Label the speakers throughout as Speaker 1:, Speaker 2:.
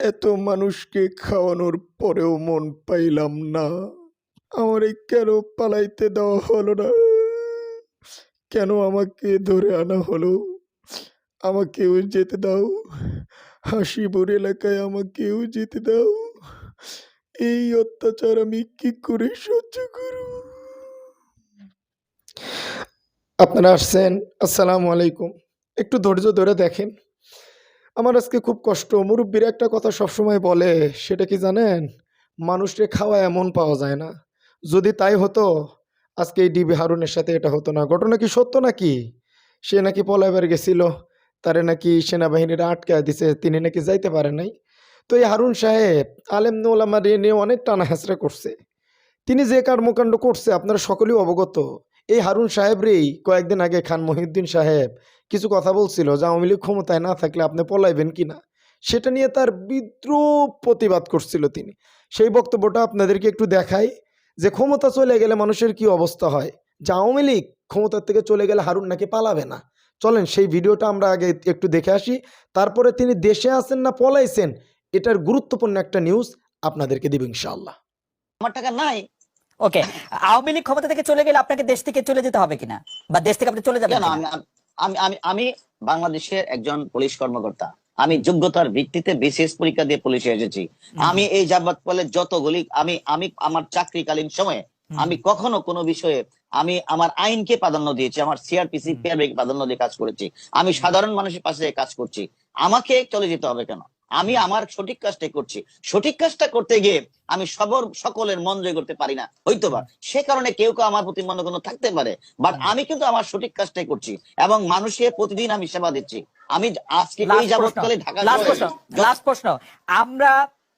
Speaker 1: এত মানুষকে খাওয়ানোর পরেও মন পাইলাম না। আমার এই কেন পালাইতে দেওয়া হলো না? কেন আমাকে ধরে আনা হলো? আমাকেও যেতে দাও। হাসিপুর এলাকায় আমাকেও যেতে দাও। এই অত্যাচার আমি কি করে সহ্য করব? আপনারা আসছেন, আসসালামু আলাইকুম। একটু ধৈর্য ধরে দেখেন। আমার আজকে খুব কষ্ট। মুরব্বীর একটা কথা সবসময় বলে, সেটা কি জানেন? মানুষকে খাওয়া এমন পাওয়া যায় না। যদি তাই হতো, আজকে এই ডিবি হারুনের সাথে এটা হতো না। ঘটনা কি সত্য নাকি? সে নাকি পলাইবার গেছিল, তারে নাকি সেনাবাহিনীরা আটকায় দিছে, তিনি নাকি যাইতে পারে নাই। তো এই হারুন সাহেব, আলেম নোলামা নিয়ে অনেক টানা হেঁচড়া করছে। তিনি যে কর্মকাণ্ড করছে, আপনারা সকলেই অবগত। এই হারুন সাহেবরেই কয়েকদিন আগে খান মহিউদ্দিন সাহেব কিছু কথা বলছিল যে আওয়ামী লীগ ক্ষমতায় না থাকলে আপনি পলাইবেন কি না সেটা নিয়ে তার বিদ্রুপ প্রতিবাদ করছিল তিনি। সেই বক্তব্যটা আপনাদেরকে একটু দেখাই যে ক্ষমতা চলে গেলে মানুষের কি অবস্থা হয়? যে আওয়ামী লীগ ক্ষমতার থেকে চলে গেলে হারুন নাকি পালাবে না? চলেন সেই ভিডিওটা আমরা আগে একটু দেখে আসি। তারপরে তিনি দেশে আছেন না পলাইছেন, এটার গুরুত্বপূর্ণ একটা নিউজ আপনাদেরকে দিব ইনশাআল্লাহ।
Speaker 2: আমার টাকা নাই।
Speaker 3: ওকে আওয়ামী লীগ ক্ষমতা থেকে চলে গেলে আপনাকে দেশ থেকে চলে যেতে হবে কিনা? বা দেশ থেকে আপনি চলে যাবেন
Speaker 2: আমি আমি আমি বাংলাদেশের একজন পুলিশ কর্মকর্তা। আমি যোগ্যতার ভিত্তিতে বিশেষ পরীক্ষা দিয়ে পুলিশে এসেছি। আমি এই যাবৎ ফলে যতগুলি আমি আমি আমার চাকরিকালীন সময়ে আমি কখনো কোনো বিষয়ে আমি আমার আইনকে প্রাধান্য দিয়েছি আমার সিআরপিসি। প্রাধান্য দিয়ে কাজ করেছি। আমি সাধারণ মানুষের পাশে কাজ করছি। আমাকে চলে যেতে হবে কেন? আমি আমার সঠিক কাজটাই করছি। সঠিক কাজটা করতে গিয়ে আমি সবর সকলের মন জয় করতে পারি না। হয়তো বা সে কারণে কেউ কেউ আমার প্রতি মনে কোনো থাকতে পারে বাট আমি কিন্তু আমার সঠিক কাজটাই করছি এবং মানুষের প্রতিদিন আমি সেবা দিচ্ছি। আমি আজকে এই যাবৎকালে ঢাকা
Speaker 3: লাস্ট প্রশ্ন। আমরা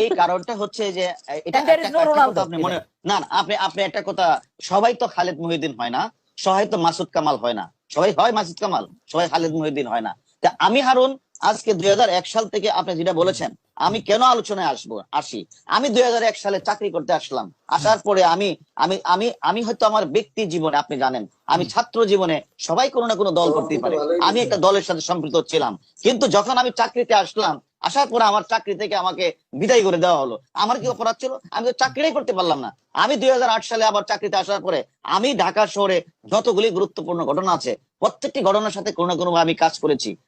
Speaker 2: এই কারণটা হচ্ছে যে এটা মনে না আপনি আপনি একটা কথা সবাই তো খালেদ মহিউদ্দিন হয় না সবাই তো মাসুদ কামাল হয় না সবাই হয় মাসুদ কামাল সবাই খালেদ মহিউদ্দিন হয় না। তা আমি হারুন আজকে দুই সাল থেকে আপনি যেটা বলেছেন আমি কেন আলোচনায় আসব আসি? আমি দুই হাজার এক সালে চাকরি করতে আসলাম আসার পরে আমি আমি আমি আমি হয়তো আমার ব্যক্তি জীবনে আপনি জানেন আমি ছাত্র জীবনে সবাই কোনো না কোনো দল করতে পারে। আমি একটা দলের সাথে সম্পৃক্ত ছিলাম কিন্তু যখন আমি চাকরিতে আসলাম আসার পরে আমার চাকরি থেকে আমাকে বিদায় করে দেওয়া হলো। আমার কি অপরাধ ছিল? আমি তো চাকরিটাই করতে পারলাম না। আমি দুই হাজার আট সালে আবার চাকরিতে আসার পরে আমি ঢাকা শহরে যতগুলি গুরুত্বপূর্ণ ঘটনা আছে, প্রত্যেকটি ঘটনার সাথে কোনো না কোনো আমি কাজ করেছি।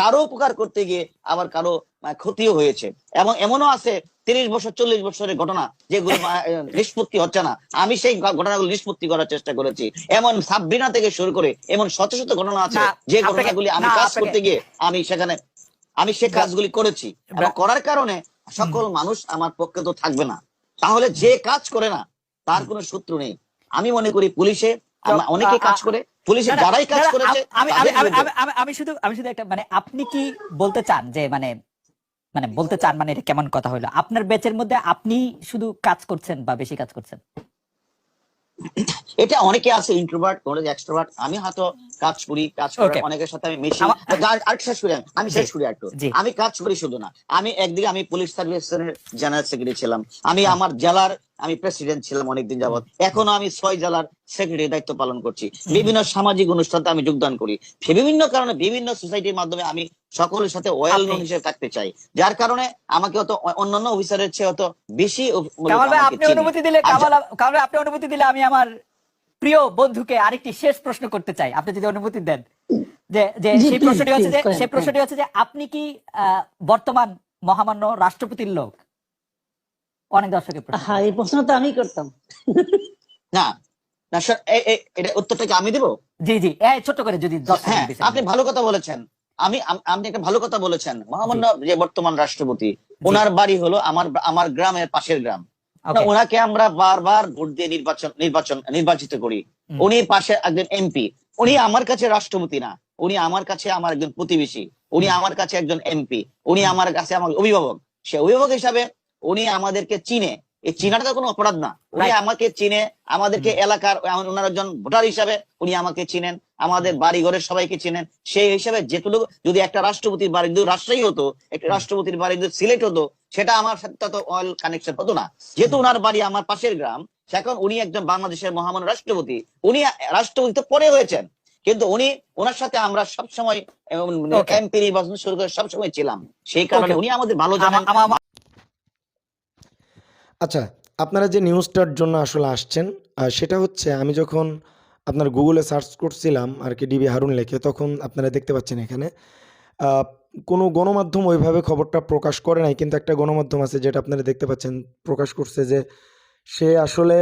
Speaker 2: কারও উপকার করতে গিয়ে আবার কারও ক্ষতিও হয়েছে। এবং এমনও আছে তিরিশ বছর চল্লিশ বছরের ঘটনা যেগুলো নিষ্পত্তি হচ্ছে না। আমি সেই ঘটনাগুলো নিষ্পত্তি করার চেষ্টা করেছি। এমন সাবরিনা থেকে শুরু করে এমন শত শত ঘটনা আছে যে ঘটনাগুলি আমি কাজ করতে গিয়ে আমি সেখানে আমি সে কাজগুলি করেছি। এবং করার কারণে সকল মানুষ আমার পক্ষে তো থাকবে না। তাহলে যে কাজ করে না তার কোনো সূত্র নেই। আমি মনে করি পুলিশে অনেকে কাজ করে পুলিশে যারাই কাজ করেছে
Speaker 3: আমি আমি শুধু আমি শুধু একটা মানে আপনি কি বলতে চান যে মানে মানে বলতে চান মানে এটা কেমন কথা হলো? আপনার বেচের মধ্যে আপনি শুধু কাজ করছেন বা বেশি কাজ করছেন?
Speaker 2: এটা অনেকে আছে ইন্ট্রোভার্ট অনেকে এক্সট্রোভার্ট আমি হয়তো কাজ করি কাজ করে অনেকের সাথে আমি মিশি। আর- শেষ করি আমি। আমি শেষ করি একটু আমি কাজ করি শুধু না। আমি একদিকে আমি পুলিশ সার্ভিসের জেনারেল সেক্রেটারি ছিলাম। আমি আমার জেলার আমি প্রেসিডেন্ট ছিলাম অনেকদিন যাবত এখনও আমি ছয় জেলার সেক্রেটারি দায়িত্ব পালন করছি। বিভিন্ন সামাজিক অনুষ্ঠানে আমি যোগদান করি। বিভিন্ন কারণে বিভিন্ন সোসাইটির মাধ্যমে আমি সকলের সাথে ওয়েল নোন হিসেবে থাকতে চাই। যার কারণে আমাকে অত অন্যান্য অফিসারের চেয়ে অত বেশি
Speaker 3: আপনি অনুমতি দিলে
Speaker 2: যা-
Speaker 3: কামাল আপনি অনুমতি দিলে আমি আমার প্রিয় বন্ধুকে আরেকটি শেষ প্রশ্ন করতে চাই। আপনি যদি অনুমতি দেন যে যে সেই প্রশ্নটি হচ্ছে যে সেই প্রশ্নটি হচ্ছে যে আপনি কি আহ, বর্তমান মহামান্য রাষ্ট্রপতির লোক? অনেক দর্শকের প্রশ্ন।
Speaker 4: হ্যাঁ এই প্রশ্ন তো আমি করতাম।
Speaker 2: না না স্যার এটা উত্তরটা কি আমি দেবো?
Speaker 3: জি জি এই ছোট্ট করে যদি
Speaker 2: হ্যাঁ। আপনি ভালো কথা বলেছেন। আমি আপনি একটা ভালো কথা বলেছেন। মহামান্য যে বর্তমান রাষ্ট্রপতি ওনার বাড়ি হলো আমার আমার গ্রামের পাশের গ্রাম। ওনাকে আমরা বারবার ভোট দিয়ে নির্বাচন নির্বাচন নির্বাচিত করি। উনি পাশে একজন এমপি। উনি আমার কাছে রাষ্ট্রপতি না। উনি আমার কাছে আমার একজন প্রতিবেশী। উনি আমার কাছে একজন এমপি। উনি আমার কাছে আমার অভিভাবক। সে অভিভাবক হিসাবে উনি আমাদেরকে চিনে এই চিনাটা তো কোনো অপরাধ না। উনি আমাকে চিনে আমাদেরকে এলাকার ওনার একজন ভোটার হিসাবে উনি আমাকে চিনেন আমাদের বাড়ি ঘরের সবাইকে চিনেন। সেই হিসাবে যেটুকু যদি একটা রাষ্ট্রপতির বাড়ি যদি রাজশাহী হতো একটা রাষ্ট্রপতির বাড়ি যদি সিলেট হতো সেটা আমার সাথে তো অয়েল কানেকশন হতো না। যেহেতু ওনার বাড়ি আমার পাশের গ্রাম এখন উনি একজন বাংলাদেশের মহামান্য রাষ্ট্রপতি। উনি রাষ্ট্রপতি তো পরে হয়েছেন। কিন্তু উনি ওনার সাথে আমরা সবসময়
Speaker 3: Okay.
Speaker 2: এমপি নির্বাচন শুরু করে সবসময় ছিলাম। সেই কারণে উনি আমাদের ভালো জানেন।
Speaker 1: আচ্ছা আপনারা যে নিউজটার জন্য আসলে আসছেন সেটা হচ্ছে আমি যখন আপনার গুগলে সার্চ করছিলাম আর কি ডিবি হারুন লেখে, তখন আপনারা দেখতে পাচ্ছেন এখানে কোনো গণমাধ্যম ওইভাবে খবরটা প্রকাশ করে নাই, কিন্তু একটা গণমাধ্যম আছে যেটা আপনারা দেখতে পাচ্ছেন, প্রকাশ করছে যে সে আসলে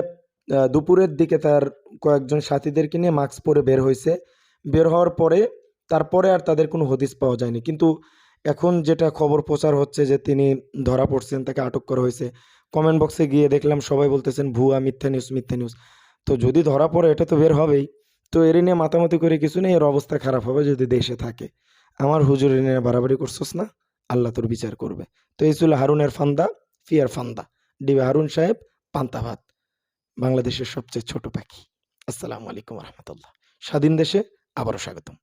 Speaker 1: দুপুরের দিকে তার কয়েকজন সাথীদেরকে নিয়ে মাস্ক পরে বের হয়েছে, বের হওয়ার পরে, তারপরে আর তাদের কোনো হদিস পাওয়া যায়নি। কিন্তু এখন যেটা খবর প্রচার হচ্ছে যে তিনি ধরা পড়ছেন, তাকে আটক করা হয়েছে। কমেন্ট বক্সে গিয়ে দেখলাম সবাই বলতেছেন, ভুয়া, মিথ্যা নিউজ মিথ্যা নিউজ তো যদি ধরা পড়ে, এটা তো বের হবেই। তো এর নিয়ে মাতামাতি করে কিছু নেই, এর অবস্থা খারাপ হবে যদি দেশে থাকে। আমার হুজুর নিয়ে বাড়াবাড়ি করছস না? আল্লাহ তোর বিচার করবে। তো এই ছিল হারুনের ফান্দা, ফিয়ার ফান্দা। ডিবে হারুন সাহেব, পান্তা ভাত। বাংলাদেশের সবচেয়ে ছোট পাখি। আসসালামু আলাইকুম রহমতুল্লাহ। স্বাধীন দেশে আবারও স্বাগতম।